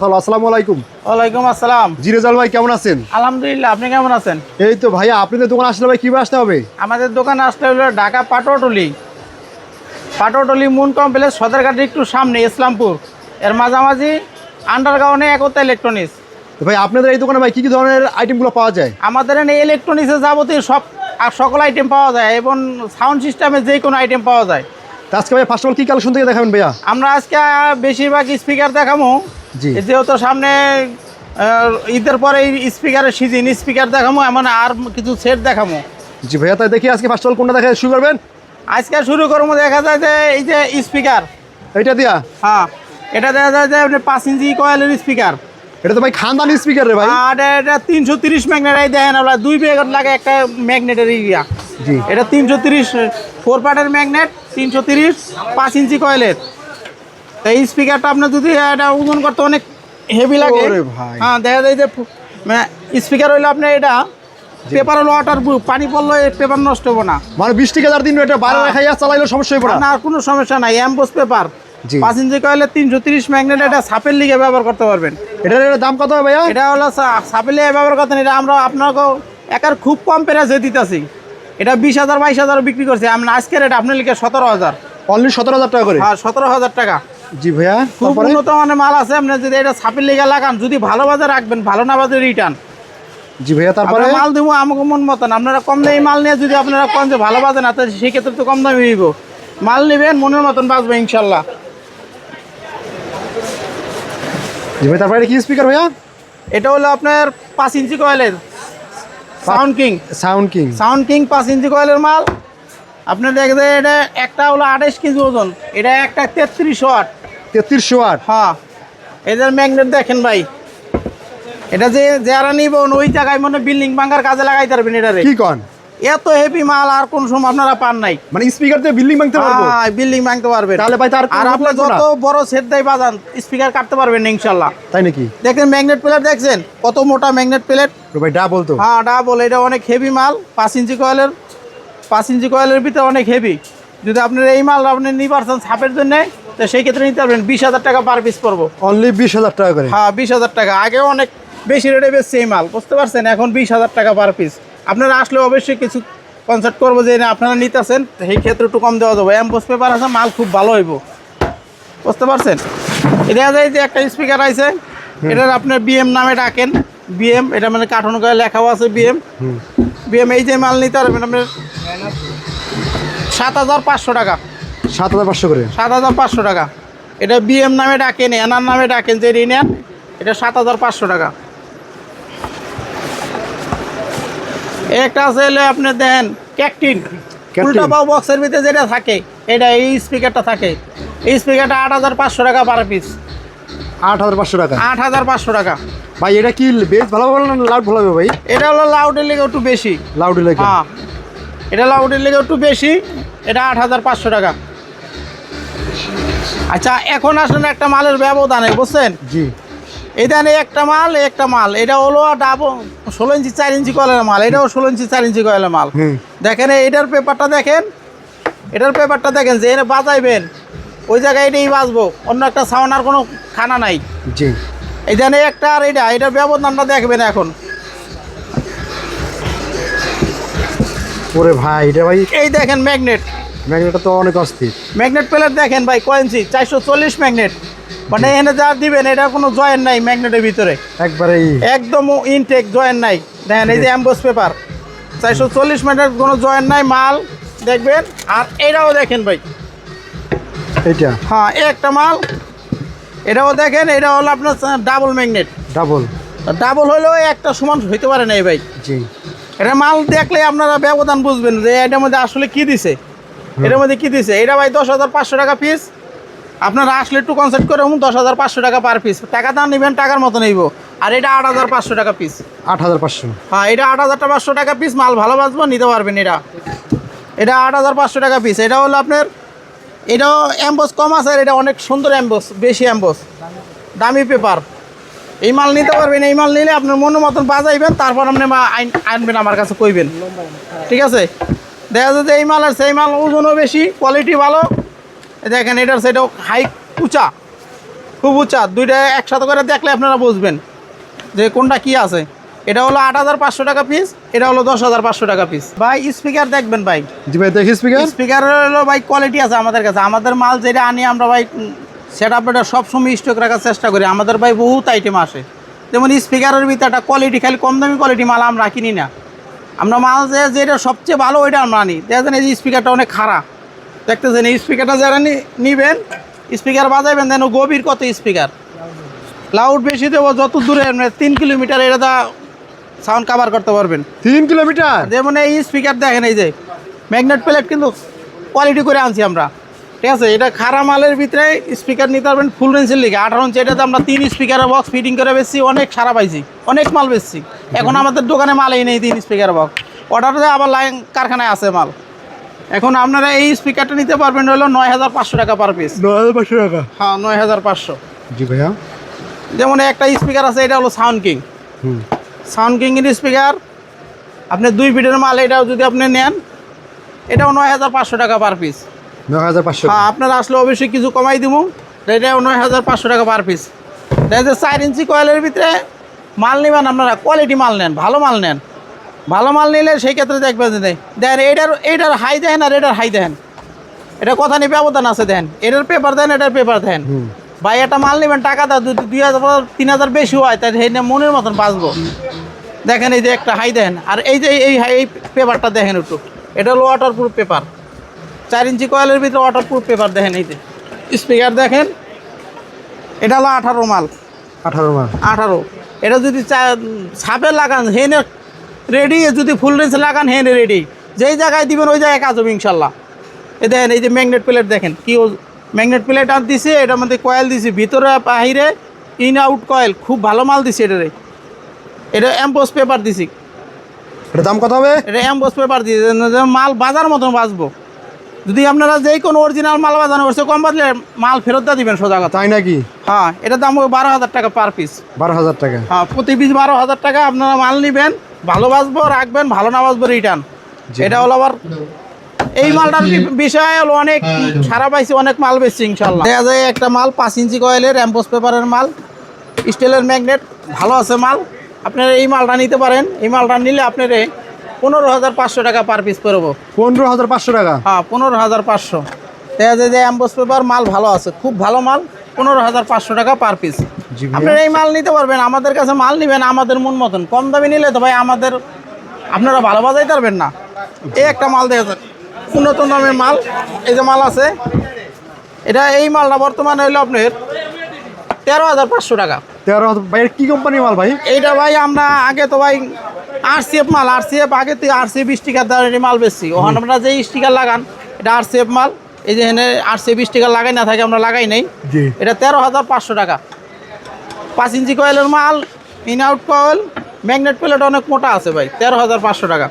তাহলে আসসালামু আলাইকুম। ওয়ালাইকুম আসসালাম। জি রেজাল ভাই কেমন আছেন? আলহামদুলিল্লাহ আপনি কেমন আছেন? এই তো ভাইয়া আপনাদের দোকান আসলে ভাই কীভাবে আসতে হবে? আমাদের দোকান আসতে হলো ঢাকা পাটোটলি পাটোটলি মুন কমপ্লেক্স সদরঘাটের একটু সামনে ইসলামপুর। এর মাঝামাঝি আন্ডারগ্রাউন্ডে একতা ইলেকট্রনিক্স তো ভাই আপনাদের এই দোকানে ভাই কি কি ধরনের আইটেমগুলো পাওয়া যায়? আমাদের এখানে ইলেকট্রনিক্সের যাবতীয় সব আর সকল আইটেম পাওয়া যায় এবং সাউন্ড সিস্টেমে যে কোনো আইটেম পাওয়া যায়। আজকে ভাই ফার্স্ট অফ অল কি কালেকশন থেকে দেখাবেন ভাইয়া? আমরা আজকে বেশিরভাগ স্পিকার দেখাবো। জি। যেহেতু সামনে ঈদের পরে স্পিকারের সিজন স্পিকার দেখাবো এমন আর কিছু সেট দেখাবো। জি ভাইয়া তাই দেখি আজকে ফার্স্ট অল কোনটা দেখা শুরু করবেন? আজকে শুরু করব দেখা যায় যে এই যে স্পিকার এইটা দিয়া? হ্যাঁ এটা দেখা যায় যে আপনি পাঁচ ইঞ্চি কয়েলের স্পিকার এটা তো ভাই খানদানি স্পিকার রে ভাই। আর এটা তিনশো তিরিশ ম্যাগনেট এই দেখেন আপনার দুই ব্যাগের লাগে একটা ম্যাগনেটের ইয়া এটা তিনশো তিরিশ ফোর পার্টের ম্যাগনেট তিনশো তিরিশ পাঁচ ইঞ্চি কয়েলের তো এই স্পিকারটা আপনার যদি এটা ওজন করতে অনেক হেভি লাগে। হ্যাঁ দেখা যায় যে স্পিকার হইলে আপনার এটা পেপার হলো ওয়াটার প্রুফ পানি পড়লে পেপার নষ্ট হবে না। মানে বিশ টাকা দিন এটা বাইরে হ্যাঁ। রাখাইয়া চালাইলে সমস্যা হইব না? কোনো সমস্যা নাই অ্যাম্বোস পেপার পাঁচ ইঞ্চি কয়েলে তিনশো তিরিশ ম্যাগনেট এটা সাপের লিগে ব্যবহার করতে পারবেন। এটার দাম কত হবে ভাইয়া? এটা হলো সাপের লিগে ব্যবহার করতেন এটা আমরা আপনাকে একার খুব কম প্রাইসে দিতেছি। এটা বিশ হাজার বাইশ হাজার বিক্রি করছে। আমরা আজকের এটা আপনার লিখে সতেরো হাজার। অনলি সতেরো হাজার টাকা করে? হ্যাঁ সতেরো হাজার টাকা। জি ভাইয়া খুব উন্নত মানের মাল আছে আপনি যদি এটা সাপের লিগে লাগান যদি ভালো বাজে রাখবেন ভালো না বাজে রিটার্ন জি ভাইয়া তারপরে? মাল দেবো আমাকে মন মতন। আপনারা কম দামি মাল নিয়ে যদি আপনারা কম যে ভালো বাজে না তাহলে সেক্ষেত্রে তো কম দামি হইব। মাল নেবেন মনের মতন বাঁচবে ইনশাল্লাহ। জি ভাই তারপরে কি স্পিকার ভাইয়া? এটা হলো আপনার পাঁচ ইঞ্চি কয়েলের Sound King Sound King Sound King পাঁচ ইঞ্চি কয়েলের মাল। আপনার দেখবে এটা একটা হলো আঠাশ কেজি ওজন। এটা একটা তেত্রিশ ওয়াট। তেত্রিশ ওয়াট। হ্যাঁ। এদের ম্যাগনেট দেখেন ভাই। এটা যে যারা নিবেন ওই জায়গায় মানে বিল্ডিং ভাঙার কাজে লাগাইতে পারবেন এটারে। কি কন? এত হেভি মাল আর কোন সময় আপনারা পান নাই। মানে স্পিকার দিয়ে বিল্ডিং ভাঙতে পারব? হ্যাঁ বিল্ডিং ভাঙতে পারবে তাহলে ভাই তার আর আপনি যত বড় সেট দেয় বাজান স্পিকার কাটতে পারবেন না ইনশাল্লাহ তাই নাকি? দেখেন ম্যাগনেট প্লেট দেখছেন? কত মোটা ম্যাগনেট প্লেট ভাই ডাবল তো। হ্যাঁ ডাবল এটা অনেক হেভি মাল পাঁচ ইঞ্চি কয়েলের পাঁচ ইঞ্চি কয়েলের ভিতরে অনেক হেভি যদি আপনার এই মাল আপনি নিতে পারছেন ছাপের জন্য তো সেই ক্ষেত্রে নিতে পারবেন। বিশ হাজার টাকা পার পিস পড়ব। অনলি বিশ হাজার টাকা করে? হ্যাঁ বিশ হাজার টাকা। আগেও অনেক বেশি রেটে বেচছে এই মাল বুঝতে পারছেন? এখন বিশ হাজার টাকা পার পিস আপনারা আসলে অবশ্যই কিছু কনসার্ট করব যে আপনারা নিতেছেন সেই ক্ষেত্রে একটু কম দেওয়া যাবে। অ্যাম্পোস পেপার আছে মাল খুব ভালো হইব। বুঝতে পারছেন? এটা যায় যে একটা স্পিকার আছে এটার আপনার বিএম নামে ডাকেন। বিএম এটা মানে কার্টুন করে লেখাও আছে বিএম বিএম এই যে মাল নিতে পারবেন আপনার সাত হাজার পাঁচশো টাকা। সাত হাজার পাঁচশো করে। সাত হাজার পাঁচশো টাকা। এটা বিএম নামে ডাকেন এনার নামে ডাকেন যে নেন এটা সাত হাজার পাঁচশো টাকা। একটা আছে হলে আপনি দেন ক্যাকটিন? উল্টা পাও বক্সের ভিতরে যেটা থাকে এটা এই স্পিকারটা থাকে। এই স্পিকারটা আট হাজার পাঁচশো টাকা পার পিস আট হাজার পাঁচশো টাকা? আট হাজার পাঁচশো টাকা। ভাই এটা কি বেশ ভালো হবে না লাউড ভালো হবে ভাই? এটা হলো লাউডের লেগে একটু বেশি। লাউডের লেগে? হ্যাঁ। এটা লাউডের লেগে একটু বেশি এটা আট হাজার পাঁচশো টাকা। আচ্ছা এখন আসলে একটা মালের ব্যবধানে বুঝছেন? জি। এই দেন এই একটা মাল একটা মাল। এটা হলো ডাব ষোলো ইঞ্চি চার ইঞ্চি কয়েলের মাল? এটাও ষোলো ইঞ্চি চার ইঞ্চি কয়েলের মাল। দেখেন এইটার পেপারটা দেখেন। এটার পেপারটা দেখেন যে এনে বাজাইবেন। ওই জায়গায় এটাই বাজবো অন্য একটা সাউন্ড আর কোনো খানা নাই। জি। এই দেন একটা আর এটা এটার ব্যবধানটা দেখবেন এখন। ওরে ভাই এটা ভাই এই দেখেন ম্যাগনেট। ম্যাগনেটটা তো অনেক অস্থির। ম্যাগনেট প্লেট দেখেন ভাই কয় ইঞ্চি? চারশো চল্লিশ ম্যাগনেট। মানে এখানে যা দিবেন এটা কোনো জয়েন নাই ম্যাগনেটের ভিতরে। একবারেই একদম ইনটেক জয়েন নাই। দেখেন এই যে অ্যাম্বোস পেপার চারশো চল্লিশ মিটার কোনো জয়েন নাই মাল দেখবেন। আর এটাও দেখেন ভাই। এটা হ্যাঁ একটা মাল। এটাও দেখেন এটা হলো আপনার ডাবল ম্যাগনেট ডাবল ডাবল হলেও একটা সমান হইতে পারে না এই ভাই। জি। এটা মাল দেখলে আপনারা ব্যবধান বুঝবেন যে এটার মধ্যে আসলে কি দিছে। এটার মধ্যে কি দিছে? এটা ভাই দশ হাজার পাঁচশো টাকা পিস আপনারা আসলে একটু কনসার্ট করে দশ হাজার পাঁচশো টাকা পার পিস টাকা দাম নেবেন টাকার মতো নেব আর এটা আট হাজার পাঁচশো টাকা পিস আট হাজার পাঁচশো। হ্যাঁ এটা আট হাজার পাঁচশো টাকা পিস মাল ভালো বাঁচবো নিতে পারবেন এটা। এটা আট হাজার পাঁচশো টাকা পিস এটা হলো আপনার এটাও অ্যাম্বোস কম আছে আর এটা অনেক সুন্দর অ্যাম্বোস বেশি অ্যাম্বোস দামি পেপার এই মাল নিতে পারবেন এই মাল নিলে আপনার মনের মতন বাজাইবেন তারপর আপনি আনবেন আমার কাছে কইবেন। ঠিক আছে? দেখা যাচ্ছে এই মাল আর সেই মাল ওজনও বেশি কোয়ালিটি ভালো দেখেন এটার সেটাও হাই উঁচা খুব উঁচা। দুইটা একসাথে করে দেখলে আপনারা বুঝবেন যে কোনটা কি আছে। এটা হলো আট হাজার পাঁচশো টাকা পিস এটা হলো দশ হাজার পাঁচশো টাকা পিস ভাই স্পিকার দেখবেন ভাই। জি ভাই দেখি স্পিকার স্পিকার হলো ভাই কোয়ালিটি আছে আমাদের কাছে। আমাদের মাল যেটা আনি আমরা ভাই সেট আপটা সবসময় স্টক রাখার চেষ্টা করি। আমাদের ভাই বহুত আইটেম আসে। যেমন স্পিকারের ভিতরে একটা কোয়ালিটি খালি কম দামি কোয়ালিটি মাল আমরা কিনি না। আমরা মাল যে যেটা সবচেয়ে ভালো ওইটা আমরা আনি। দেখেন এই যে স্পিকারটা অনেক খারাপ দেখতেছেন এই স্পিকারটা যারা নিবেন স্পিকার বাজাইবেন দেন ও গভীর কত স্পিকার লাউড বেশি দেবো যত দূরে তিন কিলোমিটার এটা দা সাউন্ড কাভার করতে পারবেন। তিন কিলোমিটার যেমন এই স্পিকার দেখেন এই যে ম্যাগনেট প্লেট কিন্তু কোয়ালিটি করে আনছি আমরা। ঠিক আছে এটা খারাপ মালের ভিতরে স্পিকার নিতে পারবেন ফুল রেঞ্জের লিগে আঠারো ইঞ্চি এটাতে আমরা তিন স্পিকারের বক্স ফিটিং করে বেচছি অনেক সারা পাইছি অনেক মাল বেচছি। এখন আমাদের দোকানে মালই নেই তিন স্পিকার বক্স অর্ডার আবার লাইন কারখানায় আছে মাল। এখন আপনারা এই স্পিকারটা নিতে পারবেন হলো নয় হাজার পাঁচশো টাকা পার পিস নয় হাজার পাঁচশো টাকা? হ্যাঁ নয় হাজার পাঁচশো। জি ভাইয়া। যেমন একটা স্পিকার আছে এটা হলো সাউন্ড কিং হুম। সাউন্ড কিংয়ের স্পিকার আপনি দুই ফিটের মাল এটাও যদি আপনি নেন এটাও নয় হাজার পাঁচশো টাকা পার পিস নয় হাজার পাঁচশো হ্যাঁ আপনার আসলে অবশ্যই কিছু কমাই দিব এটাও নয় হাজার পাঁচশো টাকা পার পিস দেখা চার ইঞ্চি কয়েলের ভিতরে মাল নেবেন আপনারা কোয়ালিটি মাল নেন ভালো মাল নেন। ভালো মাল নিলে সেই ক্ষেত্রে দেখবেন যে দেখেন এটার এটার হাই দেখেন আর এটার হাই দেখেন। এটা কথা নিয়ে ব্যবধান আছে দেন এটার পেপার দেন এটার পেপার দেন। ভাই একটা মাল নেবেন টাকা দাও যদি দুই হাজার তিন হাজার বেশি হয় তাই সেই মনের মতন বাঁচবো। দেখেন এই যে একটা হাই দেন আর এই যে এই হাই এই পেপারটা দেখেন একটু। এটা হলো ওয়াটার প্রুফ পেপার চার ইঞ্চি কয়েলের ভিতরে ওয়াটার প্রুফ পেপার দেখেন এই যে। স্পিকার দেখেন। এটা হলো আঠারো মাল। আঠারো মাল। আঠারো। এটা যদি চা- ছাপে লাগান হেনে রেডি যদি ফুল রেঞ্জ লাগান হেনে রেডি যেই জায়গায় দিবেন ওই জায়গায় কাজ হবে ইনশাল্লাহ। এ দেখেন এই যে ম্যাগনেট প্লেট দেখেন কি ম্যাগনেট প্লেট আর দিছে এটার মধ্যে কয়েল দিছি ভিতরে বাহিরে ইন আউট কয়েল খুব ভালো মাল দিছে এটারে। এটা অ্যাম্পোস পেপার দিছি। এটা দাম কত হবে? এটা অ্যাম্পোস পেপার দিয়েছে যে মাল বাজার মতন বাঁচবো। যদি আপনারা যেই কোনো অরিজিনাল মাল বাজানো করছে কম বাজলে মাল ফেরত দিয়ে দিবেন সোজা কথা। তাই নাকি? হ্যাঁ এটার দাম হবে বারো হাজার টাকা পার পিস বারো হাজার টাকা। হ্যাঁ প্রতি পিস বারো হাজার টাকা আপনারা মাল নেবেন। ভালো বাঁচবো রাখবেন ভালো না বাঁচবো রিটার্ন। এটা হলো আবার এই মালটার বিষয়ে হলো অনেক সারা পাইছি অনেক মাল বেশি ইনশাল্লাহ দেখা যায় একটা মাল পাঁচ ইঞ্চি কয়েলের অ্যাম্পোস পেপারের মাল স্টিলের ম্যাগনেট ভালো আছে মাল। আপনারা এই মালটা নিতে পারেন। এই মালটা নিলে আপনার পনেরো হাজার পাঁচশো টাকা পার পিস পড়ব পনেরো হাজার পাঁচশো টাকা? হ্যাঁ পনেরো হাজার পাঁচশো। দেখা যায় যে অ্যাম্পোস পেপার মাল ভালো আছে খুব ভালো মাল পনেরো হাজার পাঁচশো টাকা পার পিস। আপনারা এই মাল নিতে পারবেন আমাদের কাছে মাল নেবেন আমাদের মন মতন। কম দামে নিলে তো ভাই আমাদের আপনারা ভালো বাজাইতে পারবেন না। এই একটা মাল দেখা যায় উন্নত দামের মাল এই যে মাল আছে এটা এই মালটা বর্তমানে হলো আপনার তেরো হাজার পাঁচশো টাকা। তেরো হাজার ভাই কি কোম্পানির মাল ভাই? এইটা ভাই আমরা আগে তো ভাই আরসিএফ মাল আরসিএফ আগে তো আরসিএফ স্টিকার দেওয়ার মাল বেশি। ওখানে আমরা যে স্টিকার লাগান এটা আরসিএফ মাল। এই যে এখানে আরসিএফ স্টিকার লাগাই না থাকে আমরা লাগাই নেই। এটা তেরো হাজার পাঁচশো টাকা। পাঁচ ইঞ্চি কয়েলের মাল in out coil magnet plate অনেক মোটা আছে ভাই, তেরো হাজার পাঁচশো টাকা।